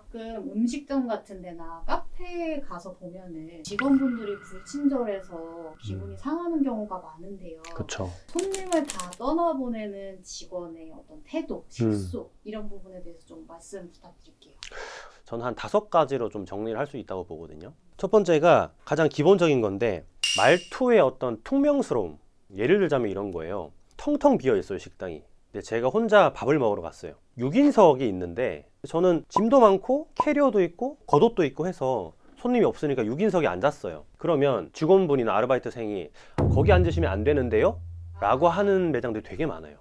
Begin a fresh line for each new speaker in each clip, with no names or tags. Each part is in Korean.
가끔 음식점 같은 데나 카페에 가서 보면은 직원분들이 불친절해서 기분이 상하는 경우가 많은데요.
그쵸.
손님을 다 떠나보내는 직원의 어떤 태도, 실수 이런 부분에 대해서 좀 말씀 부탁드릴게요.
저는 한 다섯 가지로 좀 정리를 할 수 있다고 보거든요. 첫 번째가 가장 기본적인 건데 말투의 어떤 퉁명스러움. 예를 들자면 이런 거예요. 텅텅 비어 있어요, 식당이. 근데 제가 혼자 밥을 먹으러 갔어요. 6인석이 있는데 저는 짐도 많고 캐리어도 있고 겉옷도 있고 해서 손님이 없으니까 6인석에 앉았어요. 그러면 직원분이나 아르바이트생이 거기 앉으시면 안 되는데요? 라고 하는 매장들이 되게 많아요.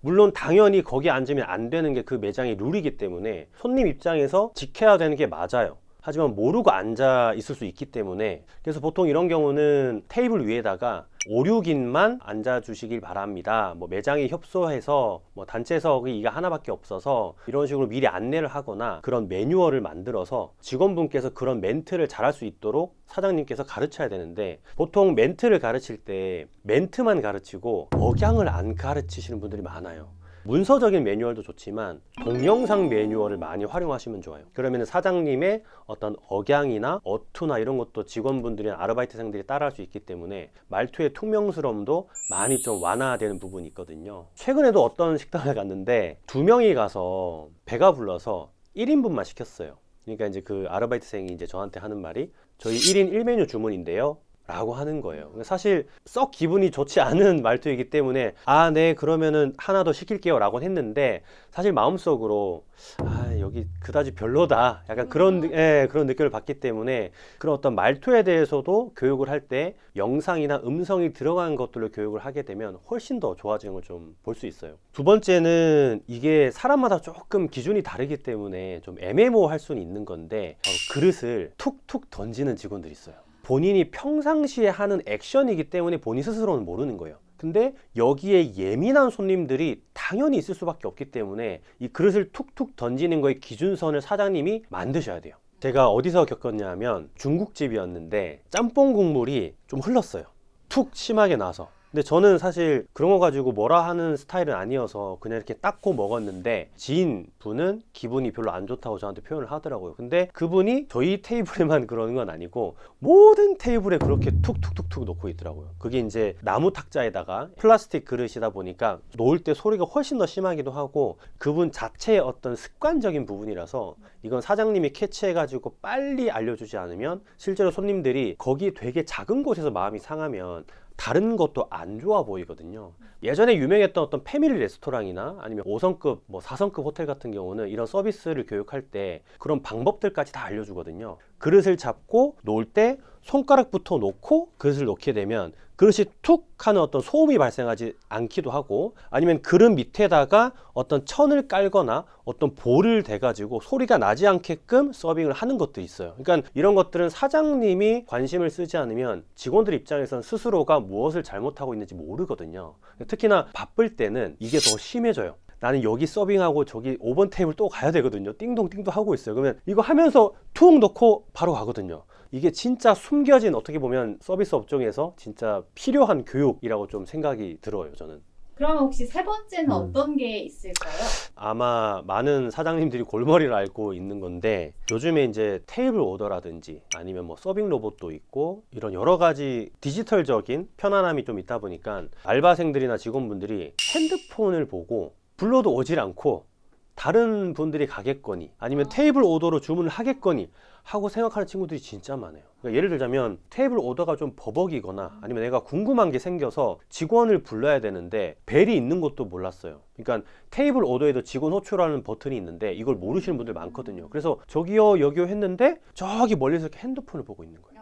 물론 당연히 거기 앉으면 안 되는 게 그 매장의 룰이기 때문에 손님 입장에서 지켜야 되는 게 맞아요. 하지만 모르고 앉아 있을 수 있기 때문에 그래서 보통 이런 경우는 테이블 위에다가 5, 6인만 앉아 주시길 바랍니다. 뭐 매장이 협소해서 뭐 단체석이 이가 하나밖에 없어서 이런 식으로 미리 안내를 하거나 그런 매뉴얼을 만들어서 직원분께서 그런 멘트를 잘할 수 있도록 사장님께서 가르쳐야 되는데 보통 멘트를 가르칠 때 멘트만 가르치고 억양을 안 가르치시는 분들이 많아요. 문서적인 매뉴얼도 좋지만 동영상 매뉴얼을 많이 활용하시면 좋아요. 그러면 사장님의 어떤 억양이나 어투나 이런 것도 직원분들이나 아르바이트생들이 따라할 수 있기 때문에 말투의 투명스러움도 많이 좀 완화되는 부분이 있거든요. 최근에도 어떤 식당을 갔는데 두 명이 가서 배가 불러서 1인분만 시켰어요. 그러니까 이제 그 아르바이트생이 이제 저한테 하는 말이 저희 1인 1메뉴 주문인데요. 라고 하는 거예요. 사실 썩 기분이 좋지 않은 말투이기 때문에 아, 네, 그러면은 하나 더 시킬게요. 라고 했는데 사실 마음속으로 아, 여기 그다지 별로다. 약간 그런, 느- 예, 그런 느낌을 받기 때문에 그런 어떤 말투에 대해서도 교육을 할 때 영상이나 음성이 들어간 것들로 교육을 하게 되면 훨씬 더 좋아지는 걸 좀 볼 수 있어요. 두 번째는 이게 사람마다 조금 기준이 다르기 때문에 좀 애매모호할 수는 있는 건데 그릇을 툭툭 던지는 직원들이 있어요. 본인이 평상시에 하는 액션이기 때문에 본인 스스로는 모르는 거예요. 근데 여기에 예민한 손님들이 당연히 있을 수밖에 없기 때문에 이 그릇을 툭툭 던지는 거의 기준선을 사장님이 만드셔야 돼요. 제가 어디서 겪었냐면 중국집이었는데 짬뽕 국물이 좀 흘렀어요. 툭 심하게 나서. 근데 저는 사실 그런 거 가지고 뭐라 하는 스타일은 아니어서 그냥 이렇게 닦고 먹었는데 지인 분은 기분이 별로 안 좋다고 저한테 표현을 하더라고요. 근데 그분이 저희 테이블에만 그러는 건 아니고 모든 테이블에 그렇게 툭툭툭툭 놓고 있더라고요. 그게 이제 나무 탁자에다가 플라스틱 그릇이다 보니까 놓을 때 소리가 훨씬 더 심하기도 하고 그분 자체의 어떤 습관적인 부분이라서 이건 사장님이 캐치해가지고 빨리 알려주지 않으면 실제로 손님들이 거기 되게 작은 곳에서 마음이 상하면 다른 것도 안 좋아 보이거든요. 예전에 유명했던 어떤 패밀리 레스토랑이나 아니면 5성급, 뭐 4성급 호텔 같은 경우는 이런 서비스를 교육할 때 그런 방법들까지 다 알려주거든요. 그릇을 잡고 놓을 때 손가락부터 놓고 그릇을 놓게 되면 그릇이 툭 하는 어떤 소음이 발생하지 않기도 하고 아니면 그릇 밑에다가 어떤 천을 깔거나 어떤 볼을 대가지고 소리가 나지 않게끔 서빙을 하는 것도 있어요. 그러니까 이런 것들은 사장님이 관심을 쓰지 않으면 직원들 입장에선 스스로가 무엇을 잘못하고 있는지 모르거든요. 특히나 바쁠 때는 이게 더 심해져요. 나는 여기 서빙하고 저기 5번 테이블 또 가야 되거든요. 띵동띵동 하고 있어요. 그러면 이거 하면서 툭 놓고 바로 가거든요. 이게 진짜 숨겨진 어떻게 보면 서비스 업종에서 진짜 필요한 교육이라고 좀 생각이 들어요, 저는.
그러면 혹시 세 번째는
음.
어떤 게 있을까요?
아마 많은 사장님들이 골머리를 앓고 있는 건데 요즘에 이제 테이블 오더라든지 아니면 뭐 서빙 로봇도 있고 이런 여러 가지 디지털적인 편안함이 좀 있다 보니까 알바생들이나 직원분들이 핸드폰을 보고 불러도 오질 않고 다른 분들이 가겠거니 아니면 테이블 오더로 주문을 하겠거니 하고 생각하는 친구들이 진짜 많아요. 그러니까 예를 들자면 테이블 오더가 좀 버벅이거나 아니면 내가 궁금한 게 생겨서 직원을 불러야 되는데 벨이 있는 것도 몰랐어요. 그러니까 테이블 오더에도 직원 호출하는 버튼이 있는데 이걸 모르시는 분들 많거든요. 그래서 저기요 여기요 했는데 저기 멀리서 이렇게 핸드폰을 보고 있는 거예요.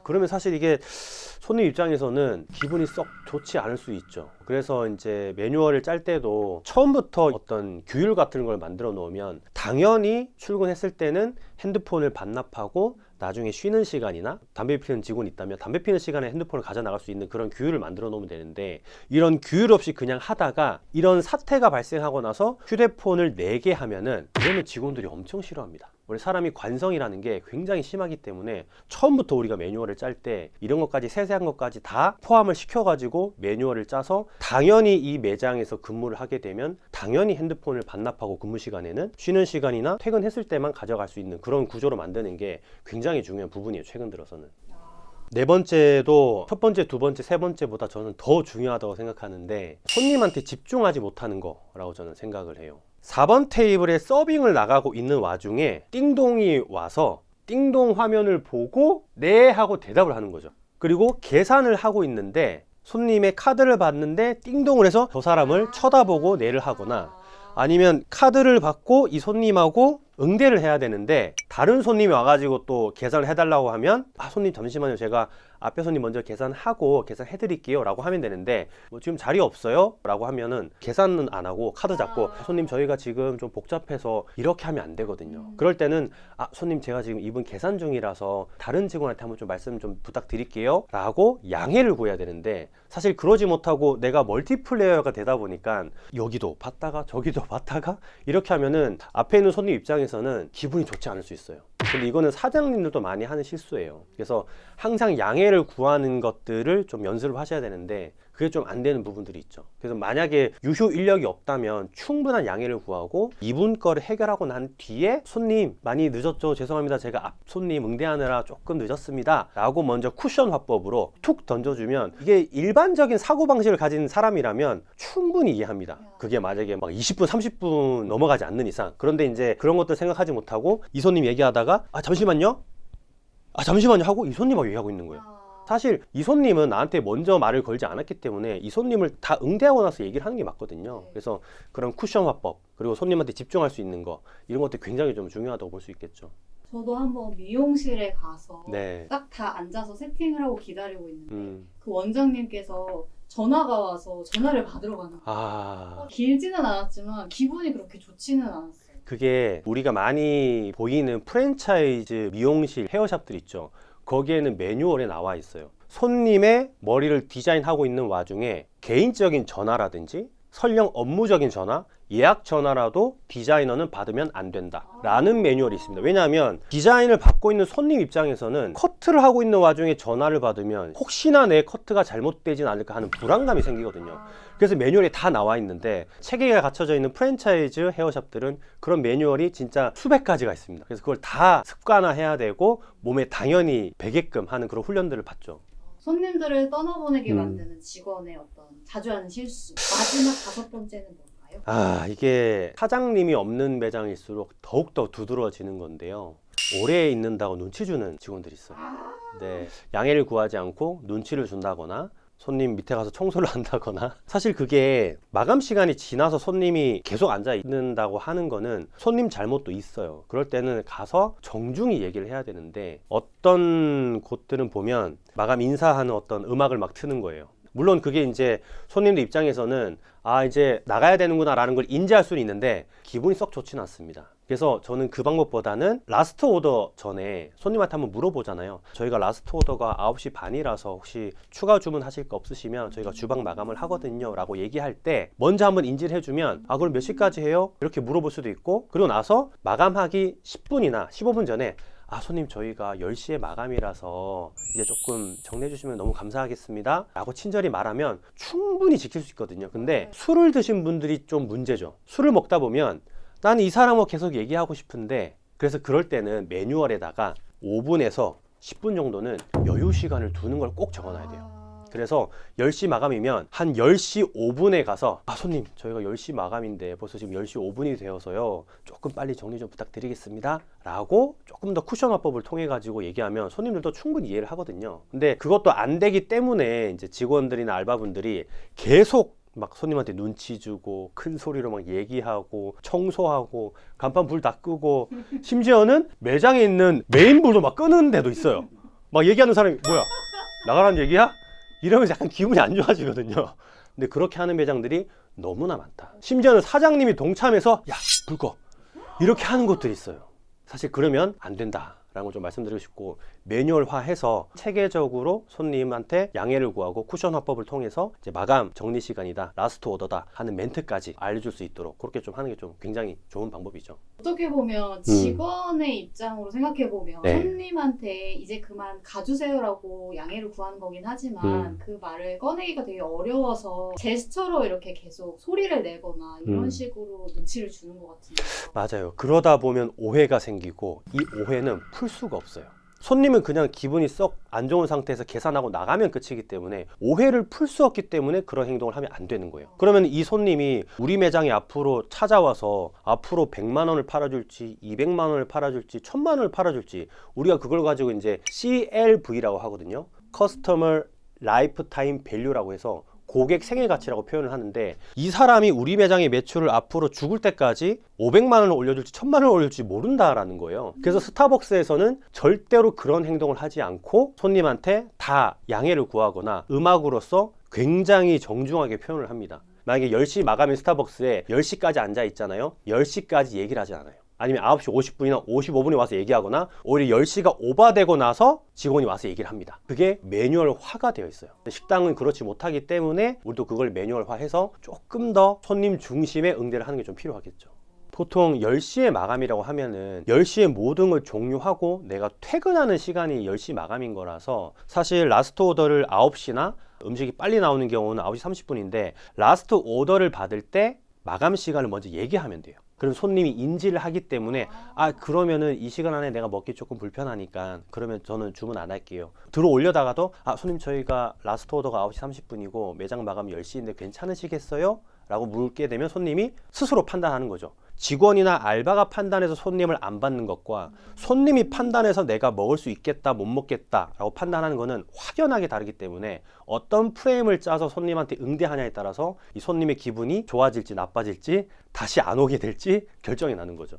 아,
네, 그러면 사실 이게 손님 입장에서는 기분이 썩 좋지 않을 수 있죠. 그래서 이제 매뉴얼을 짤 때도 처음부터 어떤 규율 같은 걸 만들어 놓으면 당연히 출근했을 때는 핸드폰을 반납하고 나중에 쉬는 시간이나 담배 피우는 직원이 있다면 담배 피우는 시간에 핸드폰을 가져 나갈 수 있는 그런 규율을 만들어 놓으면 되는데 이런 규율 없이 그냥 하다가 이런 사태가 발생하고 나서 휴대폰을 내게 하면은 그러면 직원들이 엄청 싫어합니다. 우리 사람이 관성이라는 게 굉장히 심하기 때문에 처음부터 우리가 매뉴얼을 짤 때 이런 것까지 세세한 것까지 다 포함을 시켜가지고 매뉴얼을 짜서 당연히 이 매장에서 근무를 하게 되면 당연히 핸드폰을 반납하고 근무 시간에는 쉬는 시간이나 퇴근했을 때만 가져갈 수 있는 그런 구조로 만드는 게 굉장히 중요한 부분이에요. 최근 들어서는. 네 번째도 첫 번째, 두 번째, 세 번째보다 저는 더 중요하다고 생각하는데 손님한테 집중하지 못하는 거라고 저는 생각을 해요. 4번 테이블에 서빙을 나가고 있는 와중에 띵동이 와서 띵동 화면을 보고 네 하고 대답을 하는 거죠. 그리고 계산을 하고 있는데 손님의 카드를 봤는데 띵동을 해서 저 사람을 쳐다보고 네를 하거나 아니면 카드를 받고 이 손님하고 응대를 해야 되는데 다른 손님이 와가지고 또 계산을 해달라고 하면 아 손님 잠시만요 제가 앞에 손님 먼저 계산하고 계산해 드릴게요 라고 하면 되는데 뭐 지금 자리 없어요 라고 하면은 계산은 안 하고 카드 잡고
아.
손님 저희가 지금 좀 복잡해서 이렇게 하면 안 되거든요
음.
그럴 때는 아 손님 제가 지금 이분 계산 중이라서 다른 직원한테 한번 좀 말씀 좀 부탁드릴게요 라고 양해를 구해야 되는데 사실 그러지 못하고 내가 멀티플레이어가 되다 보니까 여기도 봤다가 저기도 봤다가 이렇게 하면은 앞에 있는 손님 입장에서 는 기분이 좋지 않을 수 있어요. 근데 이거는 사장님들도 많이 하는 실수예요. 그래서 항상 양해를 구하는 것들을 좀 연습을 하셔야 되는데 그게 좀 안 되는 부분들이 있죠. 그래서 만약에 유효 인력이 없다면 충분한 양해를 구하고 이분 거를 해결하고 난 뒤에 손님 많이 늦었죠. 죄송합니다. 제가 앞 손님 응대하느라 조금 늦었습니다. 라고 먼저 쿠션 화법으로 툭 던져주면 이게 일반적인 사고방식을 가진 사람이라면 충분히 이해합니다. 그게 만약에 막 20분, 30분 넘어가지 않는 이상. 그런데 이제 그런 것들 생각하지 못하고 이 손님 얘기하다가 아, 잠시만요. 아, 잠시만요. 하고 이 손님하고 얘기하고 있는 거예요.
아.
사실 이 손님은 나한테 먼저 말을 걸지 않았기 때문에 이 손님을 다 응대하고 나서 얘기를 하는 게 맞거든요.
네.
그래서 그런 쿠션 화법 그리고 손님한테 집중할 수 있는 거 이런 것들 굉장히 좀 중요하다고 볼 수 있겠죠.
저도 한번 미용실에 가서
네.
딱 다 앉아서 세팅을 하고 기다리고 있는데
음.
그 원장님께서 전화가 와서 전화를 받으러 가는 거예요.
아.
길지는 않았지만 기분이 그렇게 좋지는 않았어요.
그게 우리가 많이 보이는 프랜차이즈 미용실 헤어샵들 있죠. 거기에는 매뉴얼에 나와 있어요. 손님의 머리를 디자인하고 있는 와중에 개인적인 전화라든지 설령 업무적인 전화, 예약 전화라도 디자이너는 받으면 안 된다. 라는 매뉴얼이 있습니다. 왜냐하면 디자인을 받고 있는 손님 입장에서는 커트를 하고 있는 와중에 전화를 받으면 혹시나 내 커트가 잘못되진 않을까 하는 불안감이 생기거든요. 그래서 매뉴얼이 다 나와 있는데 체계가 갖춰져 있는 프랜차이즈 헤어샵들은 그런 매뉴얼이 진짜 수백 가지가 있습니다. 그래서 그걸 다 습관화해야 되고 몸에 당연히 배게끔 하는 그런 훈련들을 받죠.
손님들을 떠나보내게
음.
만드는 직원의 어떤 자주 하는 실수. 마지막 다섯 번째는 뭔가요?
아, 이게 사장님이 없는 매장일수록 더욱더 두드러지는 건데요. 오래 있는다고 눈치 주는 직원들이 있어요. 네. 양해를 구하지 않고 눈치를 준다거나 손님 밑에 가서 청소를 한다거나 사실 그게 마감 시간이 지나서 손님이 계속 앉아 있는다고 하는 거는 손님 잘못도 있어요. 그럴 때는 가서 정중히 얘기를 해야 되는데 어떤 곳들은 보면 마감 인사하는 어떤 음악을 막 트는 거예요. 물론 그게 이제 손님들 입장에서는 아 이제 나가야 되는구나 라는 걸 인지할 수는 있는데 기분이 썩 좋지는 않습니다. 그래서 저는 그 방법보다는 라스트 오더 전에 손님한테 한번 물어보잖아요. 저희가 라스트 오더가 9시 반이라서 혹시 추가 주문하실 거 없으시면 저희가 주방 마감을 하거든요. 라고 얘기할 때 먼저 한번 인지를 해주면 아 그럼 몇 시까지 해요? 이렇게 물어볼 수도 있고 그리고 나서 마감하기 10분이나 15분 전에 아 손님 저희가 10시에 마감이라서 이제 조금 정리해 주시면 너무 감사하겠습니다 라고 친절히 말하면 충분히 지킬 수 있거든요 근데 술을 드신 분들이 좀 문제죠 술을 먹다 보면 나는 이 사람하고 계속 얘기하고 싶은데 그래서 그럴 때는 매뉴얼에다가 5분에서 10분 정도는 여유 시간을 두는 걸 꼭 적어놔야 돼요.
아.
그래서 10시 마감이면 한 10시 5분에 가서 아 손님 저희가 10시 마감인데 벌써 지금 10시 5분이 되어서요. 조금 빨리 정리 좀 부탁드리겠습니다. 라고 조금 더 쿠션 화법을 통해 가지고 얘기하면 손님들도 충분히 이해를 하거든요. 근데 그것도 안 되기 때문에 이제 직원들이나 알바분들이 계속 막 손님한테 눈치 주고 큰 소리로 막 얘기하고 청소하고 간판 불 다 끄고 심지어는 매장에 있는 메인불도 막 끄는 데도 있어요 막 얘기하는 사람이 뭐야 나가라는 얘기야? 이러면서 약간 기분이 안 좋아지거든요. 근데 그렇게 하는 매장들이 너무나 많다. 심지어는 사장님이 동참해서 야, 불 꺼. 이렇게 하는 곳들이 있어요. 사실 그러면 안 된다. 라는 걸 좀 말씀드리고 싶고 매뉴얼화해서 체계적으로 손님한테 양해를 구하고 쿠션 화법을 통해서 이제 마감 정리 시간이다 라스트 오더다 하는 멘트까지 알려줄 수 있도록 그렇게 좀 하는 게 좀 굉장히 좋은 방법이죠.
어떻게 보면 직원의 입장으로 생각해 보면
음. 네.
손님한테 이제 그만 가주세요라고 양해를 구하는 거긴 하지만
음.
그 말을 꺼내기가 되게 어려워서 제스처로 이렇게 계속 소리를 내거나 이런
음.
식으로 눈치를 주는 것 같은데
맞아요. 그러다 보면 오해가 생기고 이 오해는 풀 수가 없어요. 손님은 그냥 기분이 썩 안 좋은 상태에서 계산하고 나가면 끝이기 때문에 오해를 풀 수 없기 때문에 그런 행동을 하면 안 되는 거예요. 그러면 이 손님이 우리 매장에 앞으로 찾아와서 앞으로 100만 원을 팔아줄지 200만 원을 팔아줄지 1000만 원을 팔아줄지 우리가 그걸 가지고 이제 CLV라고 하거든요. 커스터머 라이프타임 밸류라고 해서 고객 생애 가치라고 표현을 하는데 이 사람이 우리 매장의 매출을 앞으로 죽을 때까지 500만 원을 올려줄지 1000만 원을 올려줄지 모른다라는 거예요. 그래서 스타벅스에서는 절대로 그런 행동을 하지 않고 손님한테 다 양해를 구하거나 음악으로서 굉장히 정중하게 표현을 합니다. 만약에 10시 마감인 스타벅스에 10시까지 앉아 있잖아요. 10시까지 얘기를 하지 않아요. 아니면 9시 50분이나 55분에 와서 얘기하거나 오히려 10시가 오바되고 나서 직원이 와서 얘기를 합니다. 그게 매뉴얼화가 되어 있어요. 식당은 그렇지 못하기 때문에 우리도 그걸 매뉴얼화해서 조금 더 손님 중심의 응대를 하는 게 좀 필요하겠죠. 보통 10시에 마감이라고 하면은 10시에 모든 걸 종료하고 내가 퇴근하는 시간이 10시 마감인 거라서 사실 라스트 오더를 9시나 음식이 빨리 나오는 경우는 9시 30분인데 라스트 오더를 받을 때 마감 시간을 먼저 얘기하면 돼요. 그럼 손님이 인지를 하기 때문에 아 그러면은 이 시간 안에 내가 먹기 조금 불편하니까 그러면 저는 주문 안 할게요. 들어 올려다가도 아 손님 저희가 라스트 오더가 9시 30분이고 매장 마감 10시인데 괜찮으시겠어요? 라고 물게 되면 손님이 스스로 판단하는 거죠. 직원이나 알바가 판단해서 손님을 안 받는 것과 손님이 판단해서 내가 먹을 수 있겠다, 못 먹겠다라고 판단하는 것은 확연하게 다르기 때문에 어떤 프레임을 짜서 손님한테 응대하냐에 따라서 이 손님의 기분이 좋아질지 나빠질지 다시 안 오게 될지 결정이 나는 거죠.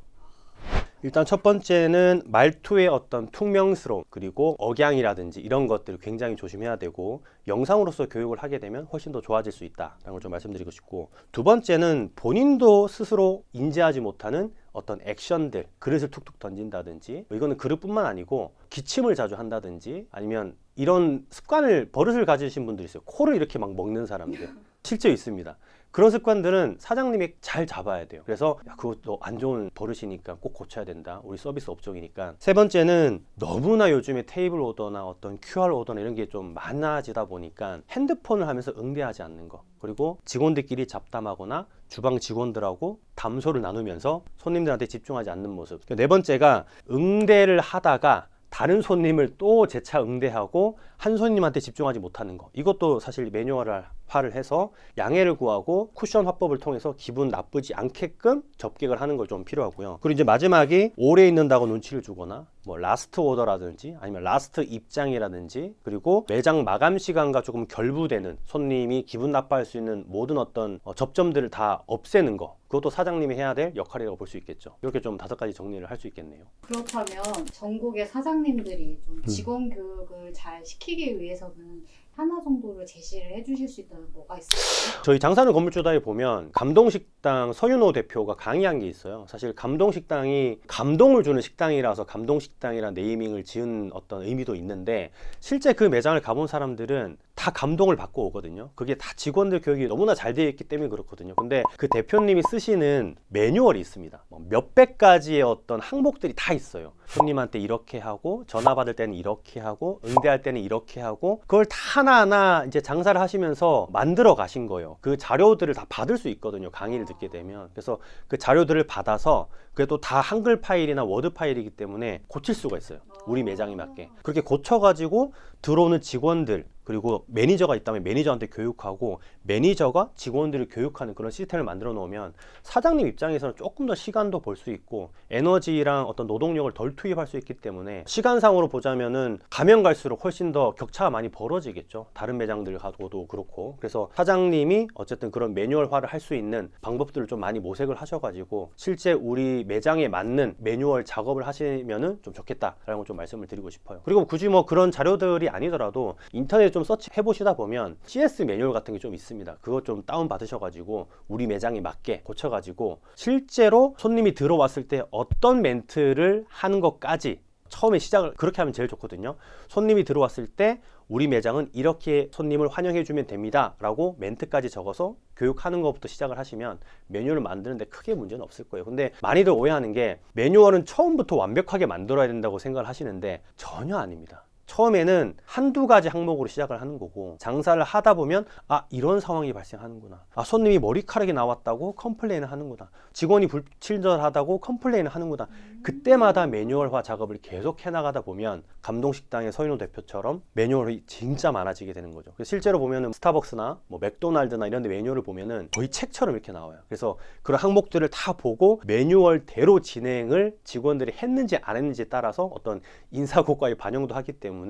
일단 첫 번째는 말투의 어떤 퉁명스러움 그리고 억양이라든지 이런 것들을 굉장히 조심해야 되고 영상으로서 교육을 하게 되면 훨씬 더 좋아질 수 있다라는 걸 좀 말씀드리고 싶고 두 번째는 본인도 스스로 인지하지 못하는 어떤 액션들 그릇을 툭툭 던진다든지 뭐 이거는 그릇뿐만 아니고 기침을 자주 한다든지 아니면 이런 습관을 버릇을 가지신 분들이 있어요. 코를 이렇게 막 먹는 사람들. 실제 있습니다 그런 습관들은 사장님이 잘 잡아야 돼요. 그래서 야, 그것도 안 좋은 버릇이니까 꼭 고쳐야 된다. 우리 서비스 업종이니까. 세 번째는 너무나 요즘에 테이블 오더나 어떤 QR 오더나 이런 게 좀 많아지다 보니까 핸드폰을 하면서 응대하지 않는 거. 그리고 직원들끼리 잡담하거나 주방 직원들하고 담소를 나누면서 손님들한테 집중하지 않는 모습. 네 번째가 응대를 하다가 다른 손님을 또 재차 응대하고 한 손님한테 집중하지 못하는 거. 이것도 사실 매뉴얼 화를 해서 양해를 구하고 쿠션 화법을 통해서 기분 나쁘지 않게끔 접객을 하는 걸 좀 필요하고요. 그리고 이제 마지막이 오래 있는다고 눈치를 주거나 뭐 라스트 오더라든지 아니면 라스트 입장이라든지 그리고 매장 마감 시간과 조금 결부되는 손님이 기분 나빠할 수 있는 모든 어떤 어, 접점들을 다 없애는 거. 그것도 사장님이 해야 될 역할이라고 볼 수 있겠죠. 이렇게 좀 다섯 가지 정리를 할 수 있겠네요.
그렇다면 전국의 사장님들이
음.
좀 직원 교육을 잘 시키기 위해서는 하나 정도를 제시를 해주실 수 있다면 뭐가 있을까요?
저희 장사는 건물주다에 보면 감동식당 서윤호 대표가 강의한 게 있어요. 사실 감동식당이 감동을 주는 식당이라서 감동식당이라는 네이밍을 지은 어떤 의미도 있는데 실제 그 매장을 가본 사람들은 다 감동을 받고 오거든요. 그게 다 직원들 교육이 너무나 잘 되어 있기 때문에 그렇거든요. 근데 그 대표님이 쓰시는 매뉴얼이 있습니다. 뭐 몇백 가지의 어떤 항목들이 다 있어요. 손님한테 이렇게 하고 전화 받을 때는 이렇게 하고 응대할 때는 이렇게 하고 그걸 다 하나하나 이제 장사를 하시면서 만들어 가신 거예요. 그 자료들을 다 받을 수 있거든요. 강의를 듣게 되면. 그래서 그 자료들을 받아서 또다 한글 파일이나 워드 파일이기 때문에 고칠 수가 있어요. 우리 매장에 맞게. 그렇게 고쳐 가지고 들어오는 직원들 그리고 매니저가 있다면 매니저한테 교육하고 매니저가 직원들을 교육하는 그런 시스템을 만들어 놓으면 사장님 입장에서는 조금 더 시간도 벌 수 있고 에너지랑 어떤 노동력을 덜 투입할 수 있기 때문에 시간상으로 보자면은 가면 갈수록 훨씬 더 격차가 많이 벌어지겠죠. 다른 매장들 가고도 그렇고. 그래서 사장님이 어쨌든 그런 매뉴얼화를 할 수 있는 방법들을 좀 많이 모색을 하셔가지고 실제 우리 매장에 맞는 매뉴얼 작업을 하시면은 좀 좋겠다라는 걸 좀 말씀을 드리고 싶어요. 그리고 굳이 뭐 그런 자료들이 아니더라도 인터넷 좀 서치 해보시다 보면 CS 매뉴얼 같은 게 좀 있습니다. 그거 좀 다운 받으셔가지고 우리 매장에 맞게 고쳐가지고 실제로 손님이 들어왔을 때 어떤 멘트를 하는 것까지 처음에 시작을 그렇게 하면 제일 좋거든요. 손님이 들어왔을 때 우리 매장은 이렇게 손님을 환영해 주면 됩니다. 라고 멘트까지 적어서 교육하는 것부터 시작을 하시면 매뉴얼을 만드는데 크게 문제는 없을 거예요. 근데 많이들 오해하는 게 매뉴얼은 처음부터 완벽하게 만들어야 된다고 생각을 하시는데 전혀 아닙니다. 처음에는 한두 가지 항목으로 시작을 하는 거고 장사를 하다 보면 아 이런 상황이 발생하는구나. 아 손님이 머리카락이 나왔다고 컴플레인을 하는구나. 직원이 불친절하다고 컴플레인을 하는구나. 그때마다 매뉴얼화 작업을 계속 해나가다 보면 감동식당의 서인호 대표처럼 매뉴얼이 진짜 많아지게 되는 거죠. 실제로 보면은 스타벅스나 뭐 맥도날드나 이런 데 매뉴얼을 보면은 거의 책처럼 이렇게 나와요. 그래서 그런 항목들을 다 보고 매뉴얼대로 진행을 직원들이 했는지 안 했는지에 따라서 어떤 인사고과에 반영도 하기 때문에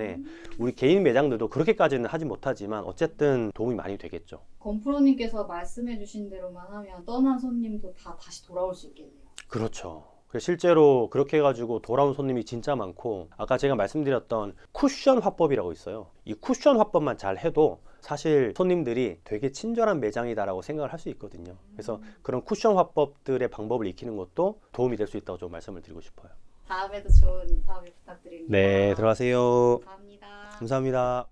우리 개인 매장들도 그렇게까지는 하지 못하지만 어쨌든 도움이 많이 되겠죠
건프로님께서 말씀해주신 대로만 하면 떠난 손님도 다 다시 돌아올 수 있겠네요.
그렇죠. 그래서 실제로 그렇게 해가지고 돌아온 손님이 진짜 많고 아까 제가 말씀드렸던 쿠션 화법이라고 있어요. 이 쿠션 화법만 잘 해도 사실 손님들이 되게 친절한 매장이다라고 생각을 할 수 있거든요. 그래서 그런 쿠션 화법들의 방법을 익히는 것도 도움이 될 수 있다고 좀 말씀을 드리고 싶어요.
다음에도 좋은 인터뷰 부탁드립니다.
네, 들어가세요.
감사합니다.
감사합니다.